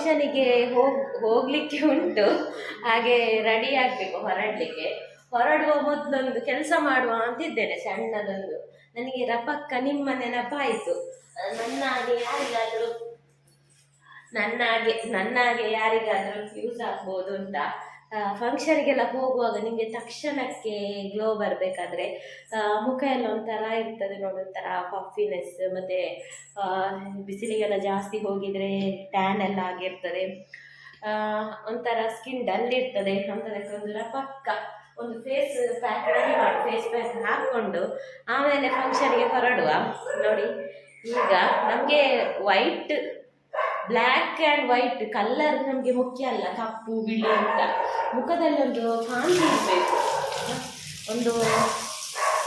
ಫಂಕ್ಷನಿಗೆ ಹೋಗ್, ಹೋಗ್ಲಿಕ್ಕೆ ಉಂಟು. ಹಾಗೆ ರೆಡಿ ಆಗಬೇಕು ಹೊರಡಲಿಕ್ಕೆ. ಹೊರಡುವ ಮೊದಲೊಂದು ಕೆಲಸ ಮಾಡುವ ಅಂತಿದ್ದೇನೆ ಸಣ್ಣದೊಂದು. ನನಗೆ ರಪಕ್ಕ ನಿಮ್ಮ ನೆನಪಾಯಿತು. ನನ್ನ ಹಾಗೆ ಯಾರಿಗಾದರೂ, ನನ್ನಾಗೆ ನನ್ನಾಗೆ ಯಾರಿಗಾದರೂ ಯೂಸ್ ಆಗ್ಬೋದು ಅಂತ ಫಂಕ್ಷನ್ಗೆಲ್ಲ ಹೋಗುವಾಗ ನಿಮಗೆ ತಕ್ಷಣಕ್ಕೆ ಗ್ಲೋ ಬರಬೇಕಾದ್ರೆ ಮುಖ ಎಲ್ಲ ಒಂಥರ ಇರ್ತದೆ ನೋಡಿ, ಒಂಥರ ಪಫಿನೆಸ್ ಮತ್ತು ಬಿಸಿಲಿಗೆಲ್ಲ ಜಾಸ್ತಿ ಹೋಗಿದರೆ ಟ್ಯಾನ್ ಎಲ್ಲ ಆಗಿರ್ತದೆ. ಒಂಥರ ಸ್ಕಿನ್ ಡಲ್ ಇರ್ತದೆ, ಅಂತದಕ್ಕೆ ಒಂದು ಪಕ್ಕ ಒಂದು ಫೇಸ್ ಪ್ಯಾಕ್ ರೆಡಿ ಮಾಡಿ ಫೇಸ್ ಪ್ಯಾಕ್ ಹಾಕ್ಕೊಂಡು ಆಮೇಲೆ ಫಂಕ್ಷನ್ಗೆ ಹೊರಡುವ. ನೋಡಿ, ಈಗ ನಮಗೆ white black and white colour ನಮಗೆ ಮುಖ್ಯ ಅಲ್ಲ, ಕಪ್ಪು, ಬಿಳಿ ಅಂತ. ಮುಖದಲ್ಲಿ ಒಂದು ಕಾಂತಿ ಇರಬೇಕು. ಒಂದು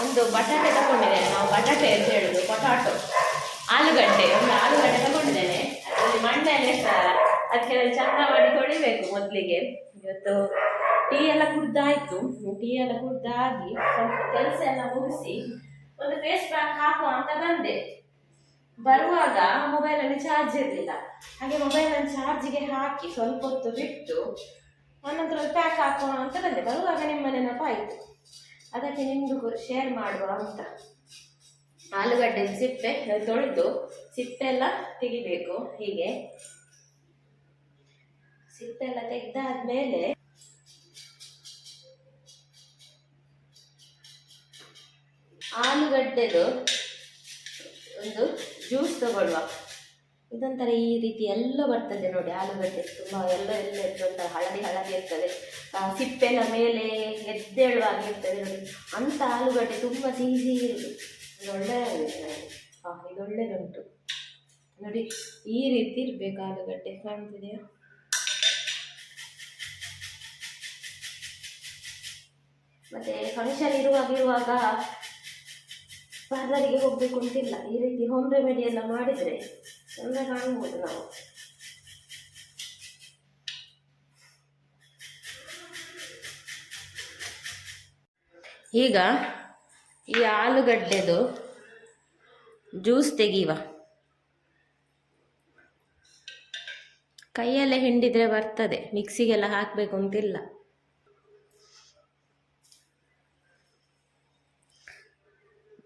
ಒಂದು ಬಟಾಟೆ ತಗೊಂಡಿದ್ದೇನೆ. ನಾವು ಬಟಾಟೆ ಅಂತ ಹೇಳೋದು, ಪೊಟಾಟೊ. ಆಲೂಗಡ್ಡೆ, ಒಂದು ಆಲೂಗಡ್ಡೆ ತಗೊಂಡಿದ್ದೇನೆ. ಅದರಲ್ಲಿ ಮಣ್ಣೆಲ್ಲ ಇರ್ತದಲ್ಲ ಅದಕ್ಕೆ ಚಂದ ಮಾಡಿ ತೊಳಿಬೇಕು ಮೊದಲಿಗೆ. ಇವತ್ತು ಟೀ ಎಲ್ಲ ಕುಡ್ದಾಯಿತು. ಟೀ ಎಲ್ಲ ಕುಡ್ದಾಗಿ ಸ್ವಲ್ಪ ಕೆಲಸ ಎಲ್ಲ ಮುಗಿಸಿ ಒಂದು ಫೇಸ್ ಪ್ಯಾಕ್ ಹಾಕುವ ಅಂತ ಬಂದೆ. ಬರುವಾಗ ಮೊಬೈಲಲ್ಲಿ ಚಾರ್ಜ್ ಇರಲಿಲ್ಲ. ಹಾಗೆ ಮೊಬೈಲನ್ನು ಚಾರ್ಜಿಗೆ ಹಾಕಿ ಸ್ವಲ್ಪ ಹೊತ್ತು ಬಿಟ್ಟು ಆನಂತರ ಪ್ಯಾಕ್ ಹಾಕೋಣ ಅಂತ ಬಂದೆ. ಬರುವಾಗ ನಿಮ್ಮ ನೆನಪಾಯಿತು ಅದಕ್ಕೆ ನಿಮ್ಮದು ಶೇರ್ ಮಾಡುವ ಅಂತ. ಆಲೂಗಡ್ಡೆ ಸಿಪ್ಪೆ ತೊಳೆದು ಸಿಪ್ಪೆ ಎಲ್ಲ ತೆಗಿಬೇಕು. ಹೀಗೆ. ಸಿಪ್ಪೆ ಎಲ್ಲ ತೆಗೆದಾದ್ಮೇಲೆ ಆಲೂಗಡ್ಡೆದು ಒಂದು ಜ್ಯೂಸ್ ತಗೊಳ್ಳುವ. ಇದೊಂಥರ ಈ ರೀತಿ ಎಲ್ಲ ಬರ್ತದೆ ನೋಡಿ, ಆಲೂಗಡ್ಡೆ ತುಂಬ ಎಲ್ಲ ಎಲ್ಲ ಇರ್ತದೆ, ಹಳದಿ ಹಳದಿ ಇರ್ತದೆ. ಸಿಪ್ಪೆಲ್ಲ ಮೇಲೆ ಮೇಲೆ ಎದ್ದೇಳುವಾಗಿರ್ತದೆ ನೋಡಿ ಅಂಥ ಆಲೂಗಡ್ಡೆ ತುಂಬ ಸಿಹಿ ಸಿಹಿ ಇರುತ್ತೆ ಇದು ಒಳ್ಳೆಯದಾಗಿದೆ ನೋಡಿ ಹಾಂ ಇದು ಒಳ್ಳೆಯದುಂಟು ನೋಡಿ, ಈ ರೀತಿ ಇರಬೇಕು ಆಲೂಗಡ್ಡೆ. ಕಾಣ್ತಿದೆಯಾ? ಮತ್ತೆ ಫಂಕ್ಷನ್ ಇರುವಾಗ ಇರುವಾಗ ಪಾರ್ಲರಿಗೆ ಹೋಗಬೇಕು ಅಂತಿಲ್ಲ. ಈ ರೀತಿ ಹೋಮ್ ರೆಮಿಡಿ ಎಲ್ಲ ಮಾಡಿದರೆ ಚೆಂದ ಕಾಣ್ಬೋದು ನಾವು. ಈಗ ಈ ಆಲೂಗಡ್ಡೆದು ಜ್ಯೂಸ್ ತೆಗೀವ. ಕೈಯಲ್ಲೇ ಹಿಂಡಿದರೆ ಬರ್ತದೆ. ಮಿಕ್ಸಿಗೆಲ್ಲ ಹಾಕಬೇಕು ಅಂತಿಲ್ಲ.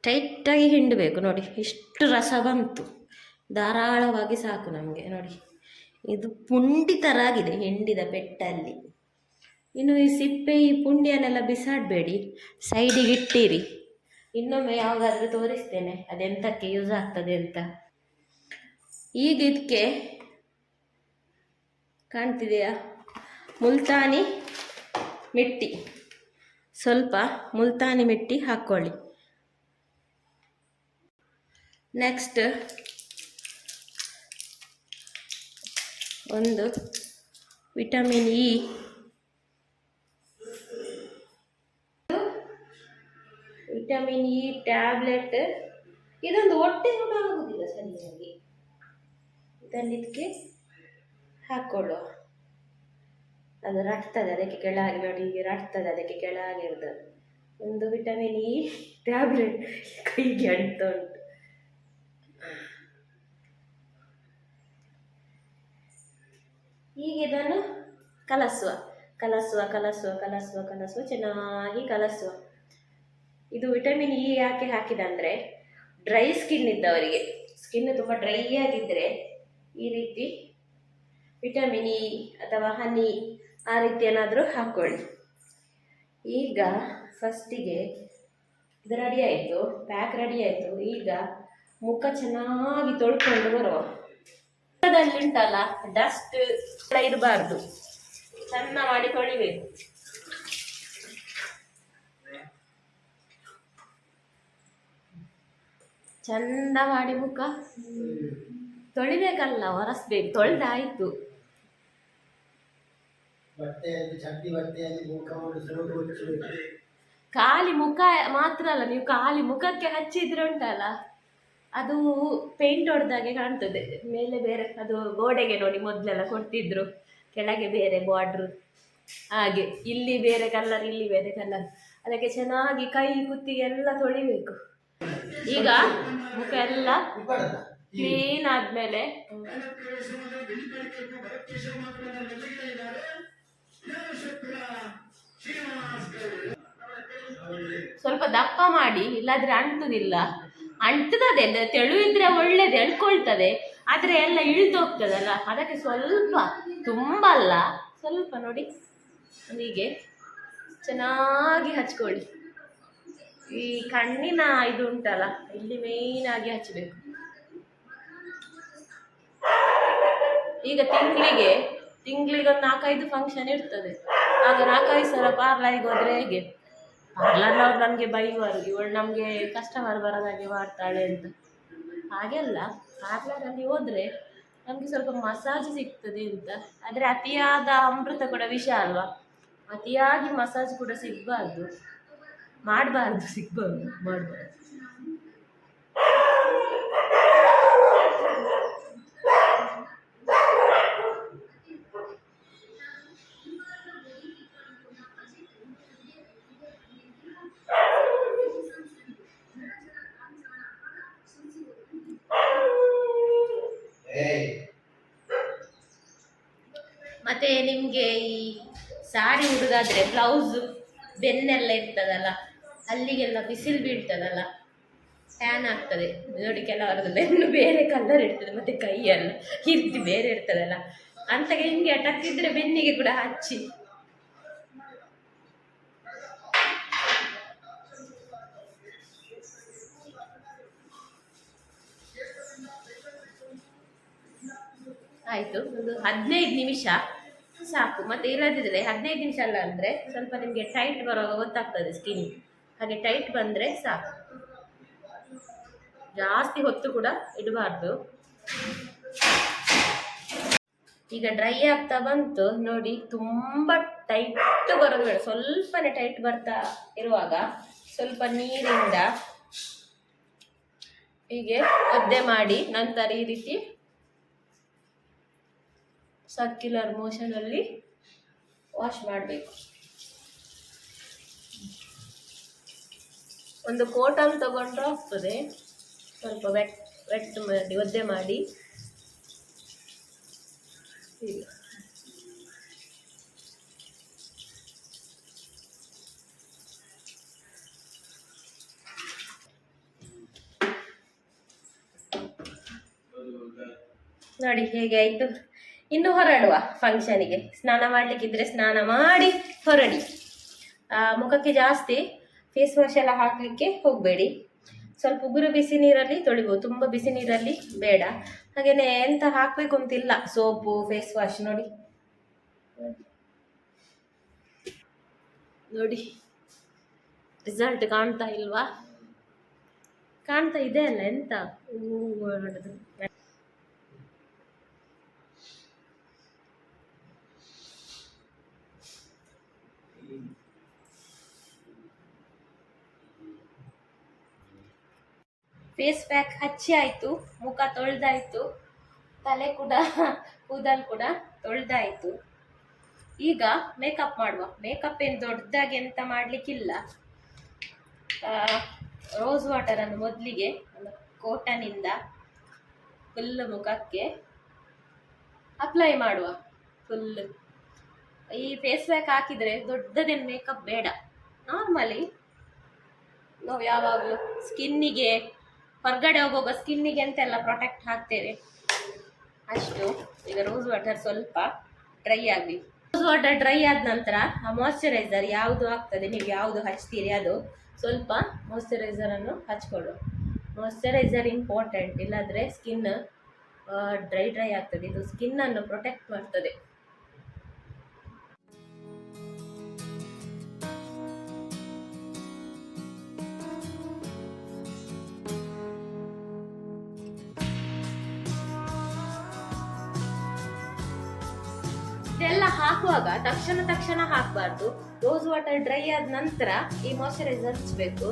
ಟೈಟಾಗಿ ಹಿಂಡಬೇಕು. ನೋಡಿ ಇಷ್ಟು ರಸ ಬಂತು. ಧಾರಾಳವಾಗಿ ಸಾಕು ನಮಗೆ. ನೋಡಿ, ಇದು ಪುಂಡಿ ಥರ ಆಗಿದೆ ಹಿಂಡಿದ ಪೆಟ್ಟಲ್ಲಿ ಇನ್ನು ಈ ಸಿಪ್ಪೆ, ಈ ಪುಂಡಿಯನ್ನೆಲ್ಲ ಬಿಸಾಡಬೇಡಿ. ಸೈಡಿಗೆ ಇಟ್ಟಿರಿ. ಇನ್ನೊಮ್ಮೆ ಯಾವಾಗಾದರೂ ತೋರಿಸ್ತೇನೆ. ಅದೆಂತಕ್ಕೆ ಯೂಸ್ ಆಗ್ತದೆ ಅಂತ. ಈಗ ಇದಕ್ಕೆ ಕಾಣ್ತಿದೆಯಾ? ಮುಲ್ತಾನಿ ಮಿಟ್ಟಿ. ಸ್ವಲ್ಪ ಮುಲ್ತಾನಿ ಮಿಟ್ಟಿ ಹಾಕ್ಕೊಳ್ಳಿ. ನೆಕ್ಸ್ಟ್ ಒಂದು. Vitamin E vitamin E tablet ಇದೊಂದು ಹೊಟ್ಟೆ ಕೂಡ ಆಗುವುದಿಲ್ಲ ಸರಿಯಾಗಿ ಇದನ್ನು ಇದಕ್ಕೆ ಹಾಕ್ಕೊಳ್ಳುವ ಅದು ರಟ್ತದೆ, ಅದಕ್ಕೆ ಕೆಳಗೆ ನೋಡಿ, ಹೀಗೆ ರಟ್ತದೆ, ಅದಕ್ಕೆ ಕೆಳಗಿರೋದು ಒಂದು ವಿಟಮಿನ್ ಇ ಟ್ಯಾಬ್ಲೆಟ್ ಕೈಗೆ ಅಂತ ಹೀಗೆ ಇದನ್ನು ಕಲಸುವ. ಕಲಸುವ ಕಲಸುವ ಕಲಸುವ ಕಲಸುವ, ಚೆನ್ನಾಗಿ ಕಲಸುವ. ಇದು ವಿಟಮಿನ್ ಇ ಯಾಕೆ ಹಾಕಿದಂದರೆ ಡ್ರೈ ಸ್ಕಿನ್ ಇದ್ದವರಿಗೆ. ಸ್ಕಿನ್ ತುಂಬ ಡ್ರೈ ಆಗಿದ್ದರೆ ಈ ರೀತಿ ವಿಟಮಿನ್ ಇ ಅಥವಾ ಹನಿ ಆ ರೀತಿ ಏನಾದರೂ ಹಾಕ್ಕೊಳ್ಳಿ ಈಗ ಫಸ್ಟಿಗೆ ಇದು ರೆಡಿ ಆಯಿತು ಪ್ಯಾಕ್ ರೆಡಿ ಆಯಿತು. ಈಗ ಮುಖ ಚೆನ್ನಾಗಿ ತೊಳ್ಕೊಂಡು ಬರುವ. ಉಂಟಲ್ಲ ಡಸ್ಟ್ ಇರಬಾರ್ದು. ಚೆನ್ನ ಮಾಡಿ ತೊಳಿಬೇಕು. ಚಂದ ಮಾಡಿ ಮುಖ. ತೊಳಿಬೇಕಲ್ಲ ಒರೆಸ್ಬೇಕು. ತೊಳೆದಾಯ್ತು. ಖಾಲಿ ಮುಖ ಮಾತ್ರ ಅಲ್ಲ ನೀವು ಖಾಲಿ ಮುಖಕ್ಕೆ ಹಚ್ಚಿದ್ರೆ ಉಂಟಲ್ಲ. ಅದು ಪೇಂಟ್ ಹೊಡೆದಾಗೆ ಕಾಣ್ತದೆ. ಮೇಲೆ ಬೇರೆ, ಅದು ಗೋಡೆಗೆ ನೋಡಿ ಮೊದಲೆಲ್ಲ ಕೊಡ್ತಿದ್ರು. ಕೆಳಗೆ ಬೇರೆ ಬಾರ್ಡ್ರು ಹಾಗೆ, ಇಲ್ಲಿ ಬೇರೆ ಕಲರ್ ಇಲ್ಲಿ ಬೇರೆ ಕಲರ್ ಅದಕ್ಕೆ ಚೆನ್ನಾಗಿ ಕೈ ಕುತ್ತಿಗೆ ಎಲ್ಲ ತೊಳಿಬೇಕು. ಈಗ ಮುಖ ಎಲ್ಲ ಕ್ಲೀನ್ ಆದ್ಮೇಲೆ ಸ್ವಲ್ಪ ದಪ್ಪ ಮಾಡಿ, ಇಲ್ಲಾದ್ರೆ ಅಂಟುದಿಲ್ಲ. ಅಂಟುತ್ತದೆ ತೆಳು ಇದ್ರೆ ಒಳ್ಳೇದು ಎಳ್ಕೊಳ್ತದೆ, ಆದರೆ ಎಲ್ಲ ಇಳಿದೋಗ್ತದಲ್ಲ? ಅದಕ್ಕೆ ಸ್ವಲ್ಪ, ತುಂಬ ಅಲ್ಲ, ಸ್ವಲ್ಪ ನೋಡಿ, ಹೀಗೆ ಚೆನ್ನಾಗಿ ಹಚ್ಕೊಳ್ಳಿ. ಈ ಕಣ್ಣಿನ ಇದು ಉಂಟಲ್ಲ, ಇಲ್ಲಿ ಮೇಯ್ನಾಗಿ ಹಚ್ಚಬೇಕು ಈಗ ತಿಂಗಳಿಗೆ ತಿಂಗಳಿಗೆ ಒಂದು ನಾಲ್ಕೈದು ಫಂಕ್ಷನ್ ಇರ್ತದೆ. ಆಗ ನಾಲ್ಕೈದು ಸಲ ಪಾರ್ಲರಿಗೆ ಹೋದ್ರೆ ಹೇಗೆ? ಪಾರ್ಲರ್ನವ್ರು ನಮಗೆ ಬೈಯುವರು ಇವಳು ನಮಗೆ ಕಸ್ಟಮರ್ ಬರೋದಾಗೆ ಮಾಡ್ತಾಳೆ ಅಂತ. ಹಾಗೆಲ್ಲ ಪಾರ್ಲರಲ್ಲಿ ಹೋದ್ರೆ ನಮಗೆ ಸ್ವಲ್ಪ ಮಸಾಜ್ ಸಿಗ್ತದೆ ಅಂತ. ಆದರೆ ಅತಿಯಾದ ಅಮೃತ ಕೂಡ ವಿಷ ಅಲ್ವಾ? ಅತಿಯಾಗಿ ಮಸಾಜ್ ಕೂಡ ಸಿಗಬಾರ್ದು. ಮಾಡಬಾರ್ದು, ಸಿಗ್ಬಾರ್ದು, ಮಾಡಬಾರ್ದು. ನಿಮಗೆ ಈ ಸಾರಿ ಹುಡುಗಾದರೆ ಬ್ಲೌಸು ಬೆನ್ನೆಲ್ಲ ಇರ್ತದಲ್ಲ, ಅಲ್ಲಿಗೆಲ್ಲ ಬಿಸಿಲು ಬೀಳ್ತದಲ್ಲ ಟ್ಯಾನ್ ಆಗ್ತದೆ. ನೋಡಿ, ಕೆಲವರದ್ದು ಬೆನ್ನು ಬೇರೆ ಕಲರ್ ಇರ್ತದೆ, ಮತ್ತೆ ಕೈಯೆಲ್ಲ ಕೀರ್ತಿ ಬೇರೆ ಇರ್ತದಲ್ಲ. ಅಂತ ಹಿಂಗೆ ಅಟಕ್ಕಿದ್ರೆ ಬೆನ್ನಿಗೆ ಕೂಡ ಹಚ್ಚಿ. ಆಯಿತು, ಒಂದು ಹದಿನೈದು ನಿಮಿಷ. ಸಾಕು. ಮತ್ತೆ ಇಲ್ಲದಿದ್ದರೆ ಹದಿನೈದು ನಿಮಿಷ ಅಲ್ಲ ಅಂದರೆ ಸ್ವಲ್ಪ ನಿಮಗೆ ಟೈಟ್ ಬರುವಾಗ ಗೊತ್ತಾಗ್ತದೆ ಸ್ಕಿನ್ ಹಾಗೆ ಟೈಟ್ ಬಂದರೆ ಸಾಕು. ಜಾಸ್ತಿ ಹೊತ್ತು ಕೂಡ ಇಡಬಾರ್ದು. ಈಗ ಡ್ರೈ ಆಗ್ತಾ ಬಂತು. ನೋಡಿ, ತುಂಬ ಟೈಟ್ ಬರೋದು ಬೇಡ ಸ್ವಲ್ಪನೇ ಟೈಟ್ ಬರ್ತಾ ಇರುವಾಗ ಸ್ವಲ್ಪ ನೀರಿಂದ ಹೀಗೆ ಒದ್ದೆ ಮಾಡಿ ನಂತರ ಈ ರೀತಿ ಸರ್ಕ್ಯುಲರ್ ಮೋಷನಲ್ಲಿ ವಾಶ್ ಮಾಡಬೇಕು. ಒಂದು ಕೋಟನ್ ತಗೊಂಡ್ರೆ ಆಗ್ತದೆ. ಸ್ವಲ್ಪ ವೆಟ್ ವೆಟ್ ಮಾಡಿ, ಒದ್ದೆ ಮಾಡಿ. ನೋಡಿ, ಹೇಗೆ ಆಯಿತು? ಇನ್ನು ಹೊರಡುವ ಫಂಕ್ಷನಿಗೆ ಸ್ನಾನ ಮಾಡ್ಲಿಕ್ಕಿದ್ರೆ ಸ್ನಾನ ಮಾಡಿ ಹೊರಡಿ. ಮುಖಕ್ಕೆ ಜಾಸ್ತಿ ಫೇಸ್ ವಾಶ್ ಎಲ್ಲ ಹಾಕಲಿಕ್ಕೆ ಹೋಗಬೇಡಿ. ಸ್ವಲ್ಪ ಉಗುರು ಬಿಸಿ ನೀರಲ್ಲಿ ತೊಳಿಬೋದು. ತುಂಬ ಬಿಸಿ ನೀರಲ್ಲಿ ಬೇಡ. ಹಾಗೆಯೇ ಎಂತ ಹಾಕಬೇಕು ಅಂತಿಲ್ಲ. ಸೋಪು ಫೇಸ್ ವಾಶ್ ನೋಡಿ. ನೋಡಿ. ರಿಸಲ್ಟ್ ಕಾಣ್ತಾ ಇಲ್ವಾ? ಕಾಣ್ತಾ ಇದೆ ಅಲ್ಲ ಎಂತ? ಹೂ ಫೇಸ್ ಪ್ಯಾಕ್ ಹಚ್ಚಿ ಆಯಿತು, ಮುಖ ತೊಳೆದಾಯಿತು, ತಲೆ ಕೂಡ, ಕೂದಲು ಕೂಡ ತೊಳೆದಾಯಿತು. ಈಗ ಮೇಕಪ್ ಮಾಡುವ. ಮೇಕಪ್ ಏನು ದೊಡ್ಡದಾಗಿ ಎಂತ ಮಾಡಲಿಕ್ಕಿಲ್ಲ. ರೋಸ್ ವಾಟರನ್ನು ಮೊದಲಿಗೆ ಕೋಟನಿಂದ ಫುಲ್ ಮುಖಕ್ಕೆ ಅಪ್ಲೈ ಮಾಡುವ. ಫುಲ್ ಈ ಫೇಸ್ ಪ್ಯಾಕ್ ಹಾಕಿದರೆ ದೊಡ್ಡದೇನು ಮೇಕಪ್ ಬೇಡ. ನಾರ್ಮಲಿ ನಾವು ಯಾವಾಗಲೂ ಸ್ಕಿನ್ನಿಗೆ ಹೊರಗಡೆ ಹೋಗುವಾಗ ಸ್ಕಿನ್ನಿಗೆ ಅಂತೆಲ್ಲ ಪ್ರೊಟೆಕ್ಟ್ ಹಾಕ್ತೇವೆ. ಅಷ್ಟು. ಈಗ ರೋಸ್ ವಾಟರ್ ಸ್ವಲ್ಪ ಡ್ರೈ ಆಗಲಿ. ರೋಸ್ ವಾಟರ್ ಡ್ರೈ ಆದ ನಂತರ ಆ ಮಾಯಶ್ಚರೈಸರ್ ಯಾವುದು ಆಗ್ತದೆ? ನೀವು ಯಾವುದು ಹಚ್ತೀರಿ? ಅದು ಸ್ವಲ್ಪ ಮಾಯಶ್ಚರೈಸರನ್ನು ಹಚ್ಕೊಳ್ಳು ಮಾಯಿಶ್ಚರೈಸರ್ ಇಂಪಾರ್ಟೆಂಟ್ ಇಲ್ಲಾಂದರೆ ಸ್ಕಿನ್ ಡ್ರೈ ಡ್ರೈ ಆಗ್ತದೆ. ಇದು ಸ್ಕಿನ್ನನ್ನು ಪ್ರೊಟೆಕ್ಟ್ ಮಾಡ್ತದೆ. ಹಾಕುವಾಗ ತಕ್ಷಣ ತಕ್ಷಣ ಹಾಕಬಾರ್ದು. ರೋಸ್ ವಾಟರ್ ಡ್ರೈ ಆದ ನಂತರ ಈ ಮಾಯ್ಶ್ಚರೈಸರ್ ಹಚ್ಚಬೇಕು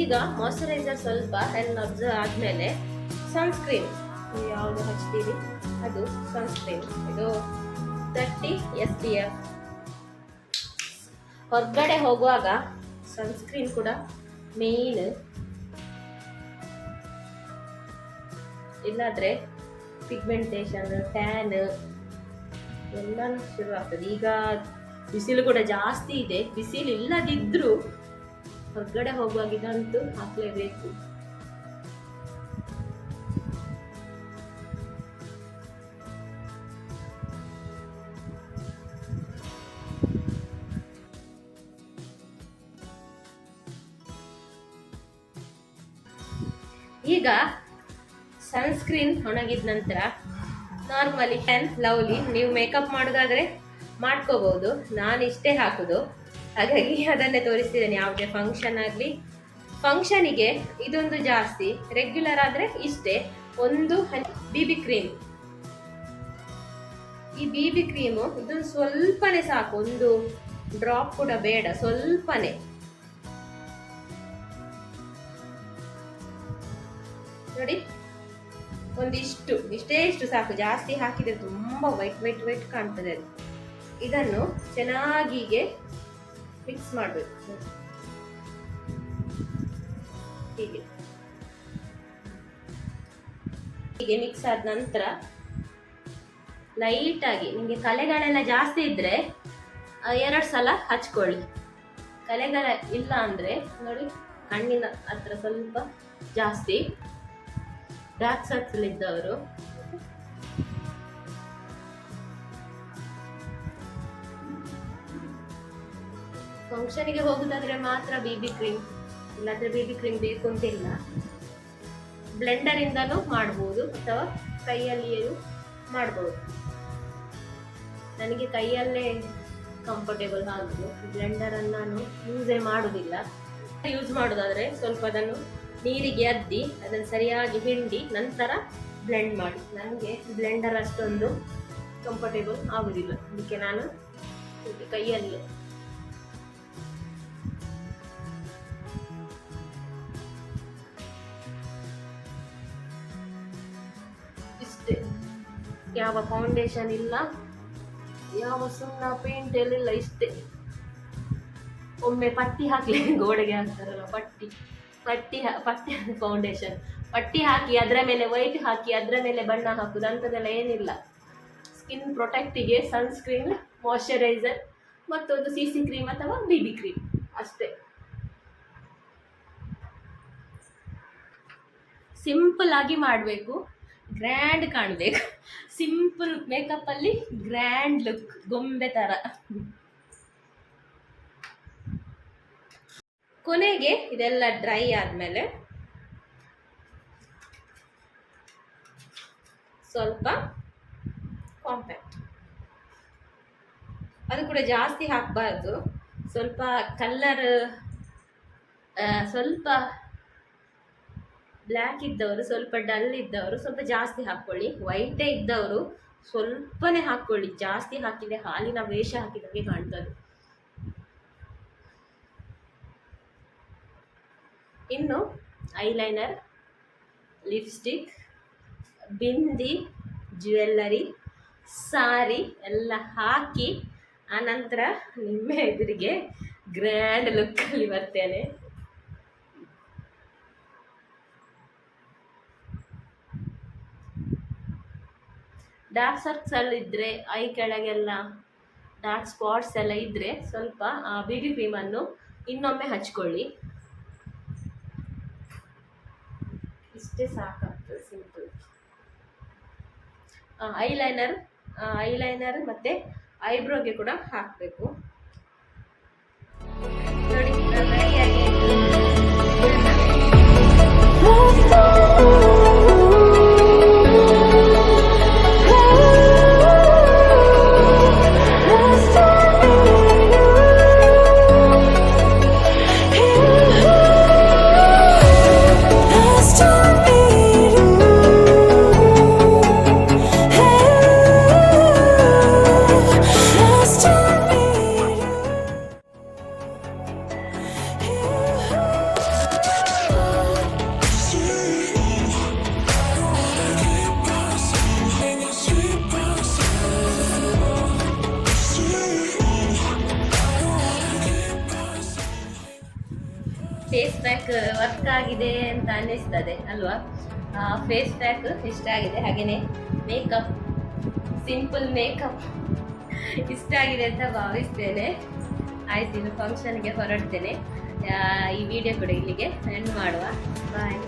ಈಗ ಮಾಯಶ್ಚರೈಸರ್ ಸ್ವಲ್ಪ ಎಲ್ಲ ಅಬ್ಸರ್ವ್ ಆದಮೇಲೆ ಸನ್ಸ್ಕ್ರೀನ್ ಯಾವುದು ಹಚ್ತೀರಿ? ಅದು ಸನ್ಸ್ಕ್ರೀನ್ ಇದು ತರ್ಟಿ ಎಸ್ ಪಿ ಎಫ್ ಹೊರಗಡೆ ಹೋಗುವಾಗ ಸನ್ಸ್ಕ್ರೀನ್ ಕೂಡ ಮೇಯ್ನ್ ಇಲ್ಲಾದ್ರೆ ಪಿಗ್ಮೆಂಟೇಷನ್ ಟ್ಯಾನ್ ಎಲ್ಲನೂ ಶುರು ಆಗ್ತದೆ. ಈಗ ಬಿಸಿಲು ಕೂಡ ಜಾಸ್ತಿ ಇದೆ. ಬಿಸಿಲು ಇಲ್ಲದಿದ್ರು ಹೊರಗಡೆ ಹೋಗುವಾಗ ಇದಂತೂ ಹಾಕ್ಲೇಬೇಕು. ಈಗ ಸನ್ಸ್ಕ್ರೀನ್ ಒಣಗಿದ ನಂತರ ನಾರ್ಮಲಿ ಆ್ಯಂಡ್ ಲವ್ಲಿ ನೀವು ಮೇಕಪ್ ಮಾಡೋದಾದರೆ ಮಾಡ್ಕೋಬಹುದು. ನಾನು ಇಷ್ಟೇ ಹಾಕೋದು. ಹಾಗಾಗಿ ಅದನ್ನೇ ತೋರಿಸ್ತಿದ್ದೇನೆ. ಯಾವುದೇ ಫಂಕ್ಷನ್ ಆಗಲಿ. ಫಂಕ್ಷನಿಗೆ ಇದೊಂದು ಜಾಸ್ತಿ. ರೆಗ್ಯುಲರ್ ಆದರೆ ಇಷ್ಟೇ. ಒಂದು ಬಿ ಬಿ ಕ್ರೀಮ್ ಈ ಬಿ ಬಿ ಕ್ರೀಮು ಇದೊಂದು ಸ್ವಲ್ಪನೇ ಸಾಕು. ಒಂದು ಡ್ರಾಪ್ ಕೂಡ ಬೇಡ. ಸ್ವಲ್ಪನೇ. ನೋಡಿ. ಒಂದಿಷ್ಟು, ಇಷ್ಟೇ ಇಷ್ಟು ಸಾಕು. ಜಾಸ್ತಿ ಹಾಕಿದರೆ ತುಂಬ ವೈಟ್ ವೈಟ್ ವೈಟ್ ಕಾಣ್ತದೆ ಅದು. ಇದನ್ನು ಚೆನ್ನಾಗಿಗೆ ಮಿಕ್ಸ್ ಮಾಡಬೇಕು. ಹೀಗೆ. ಹೀಗೆ ಮಿಕ್ಸ್ ಆದ ನಂತರ ಲೈಟಾಗಿ ನಿಮಗೆ ಕಲೆಗಳೆಲ್ಲ ಜಾಸ್ತಿ ಇದ್ದರೆ ಎರಡು ಸಲ ಹಚ್ಕೊಳ್ಳಿ. ಕಲೆಗಳ ಇಲ್ಲ ಅಂದರೆ ನೋಡಿ, ಕಣ್ಣಿನ ಹತ್ರ ಸ್ವಲ್ಪ ಜಾಸ್ತಿ ಡಾರ್ಕ್ ಸರ್ಕಲ್ ಇದ್ದವರು. ಫಂಕ್ಷನಿಗೆ ಹೋಗುದಾದ್ರೆ ಮಾತ್ರ ಬಿ ಬಿ ಕ್ರೀಮ್ ಇಲ್ಲಾದ್ರೆ ಬಿ ಬಿ ಕ್ರೀಮ್ ಬೇಕು ಅಂತಿಲ್ಲ ಬ್ಲೆಂಡರ್ ಇಂದಾನು ಮಾಡ್ಬೋದು ಅಥವಾ ಕೈಯಲ್ಲಿಯೂ ಮಾಡ್ಬೋದು. ನನಗೆ ಕೈಯಲ್ಲೇ ಕಂಫರ್ಟೇಬಲ್ ಆಗುದು ಬ್ಲೆಂಡರ್ ಅನ್ನು ನಾನು ಯೂಸೇ ಮಾಡೋದಿಲ್ಲ. ಯೂಸ್ ಮಾಡೋದಾದ್ರೆ ಸ್ವಲ್ಪ ಅದನ್ನು ನೀರಿಗೆ ಅದ್ದಿ, ಅದನ್ನು ಸರಿಯಾಗಿ ಹಿಂಡಿ ನಂತರ ಬ್ಲೆಂಡ್ ಮಾಡಿ. ನನಗೆ ಬ್ಲೆಂಡರ್ ಅಷ್ಟೊಂದು ಕಂಫರ್ಟೇಬಲ್ ಆಗುದಿಲ್ಲ. ಅದಕ್ಕೆ ನಾನು ಕೈಯಲ್ಲಿ ಇಷ್ಟೇ. ಯಾವ ಫೌಂಡೇಶನ್ ಇಲ್ಲ, ಯಾವ ಸುಣ್ಣ ಪೇಂಟ್ ಎಲ್ಲ ಇಷ್ಟೇ. ಒಮ್ಮೆ ಪಟ್ಟಿ ಹಾಕಿ ಗೋಡೆಗೆ ಹಾಕ್ತಾರಲ್ಲ ಪಟ್ಟಿ. ಪಟ್ಟಿ ಪಟ್ಟಿ ಫೌಂಡೇಶನ್ ಪಟ್ಟಿ ಹಾಕಿ ಅದರ ಮೇಲೆ ವೈಟ್ ಹಾಕಿ ಅದರ ಮೇಲೆ ಬಣ್ಣ ಹಾಕುದು, ಅಂಥದ್ದೆಲ್ಲ ಏನಿಲ್ಲ. ಸ್ಕಿನ್ ಪ್ರೊಟೆಕ್ಟಿಗೆ ಸನ್ಸ್ಕ್ರೀನ್ ಮಾಯಶ್ಚರೈಸರ್ ಮತ್ತೊಂದು ಸಿ ಸಿ ಕ್ರೀಮ್ ಅಥವಾ ಬಿ ಬಿ ಕ್ರೀಮ್ ಅಷ್ಟೇ. ಸಿಂಪಲ್ ಆಗಿ ಮಾಡಬೇಕು. ಗ್ರ್ಯಾಂಡ್ ಕಾಣಬೇಕು. ಸಿಂಪಲ್ ಮೇಕಪ್ಪಲ್ಲಿ ಗ್ರ್ಯಾಂಡ್ ಲುಕ್ ಗೊಂಬೆ ತರ. ಕೊನೆಗೆ ಇದೆಲ್ಲ ಡ್ರೈ ಆದಮೇಲೆ ಸ್ವಲ್ಪ ಕಾಂಪ್ಯಾಕ್ಟ್ ಅದು ಕೂಡ ಜಾಸ್ತಿ ಹಾಕಬಾರ್ದು. ಸ್ವಲ್ಪ ಕಲ್ಲರ್ ಸ್ವಲ್ಪ ಬ್ಲ್ಯಾಕ್ ಇದ್ದವರು, ಸ್ವಲ್ಪ ಡಲ್ ಇದ್ದವರು ಸ್ವಲ್ಪ ಜಾಸ್ತಿ ಹಾಕ್ಕೊಳ್ಳಿ. ವೈಟೇ ಇದ್ದವರು ಸ್ವಲ್ಪನೇ ಹಾಕ್ಕೊಳ್ಳಿ. ಜಾಸ್ತಿ ಹಾಕಿದ್ರೆ ಹಾಲಿನ ವೇಷ ಹಾಕಿದಂಗೆ ಕಾಣ್ತದೆ. ಇನ್ನು eyeliner, lipstick, bindi, jewellery, sari ಎಲ್ಲ ಹಾಕಿ ಆನಂತರ ನಿಮ್ಮ ಎದುರಿಗೆ ಗ್ರ್ಯಾಂಡ್ ಲುಕ್ಕಲ್ಲಿ ಬರ್ತೇನೆ. ಡಾರ್ಕ್ ಸರ್ಕ್ಸ್ ಇದ್ದರೆ ಐ ಕೆಳಗೆಲ್ಲ ಡಾರ್ಕ್ ಸ್ಪಾಟ್ಸ್ ಎಲ್ಲ ಇದ್ದರೆ ಸ್ವಲ್ಪ ಬಿ ಬಿ ಕ್ರೀಮನ್ನು ಇನ್ನೊಮ್ಮೆ ಹಚ್ಕೊಳ್ಳಿ. ಇಷ್ಟೇ ಸಾಕಾಗ್ತದೆ ಸಿಂಪಲ್ ಐಲೈನರ್ ಐಲೈನರ್ ಮತ್ತೆ ಐಬ್ರೋಗೆ ಕೂಡ ಹಾಕಬೇಕು. ನೋಡಿ ವರ್ಕ್ ಆಗಿದೆ ಅಂತ ಅನ್ನಿಸ್ತದೆ, ಅಲ್ವಾ? ಫೇಸ್ ಪ್ಯಾಕ್ ಇಷ್ಟ ಆಗಿದೆ ಹಾಗೆಯೇ ಮೇಕಪ್ ಸಿಂಪಲ್ ಮೇಕಪ್ ಇಷ್ಟ ಆಗಿದೆ ಅಂತ ಭಾವಿಸ್ತೇನೆ. ಆಯ್ತು, ಇನ್ನು ಫಂಕ್ಷನ್ಗೆ ಹೊರಡ್ತೇನೆ. ಈ ವಿಡಿಯೋ ಕೂಡ ಇಲ್ಲಿಗೆ ಎಂಡ್ ಮಾಡುವ. ಬಾಯ್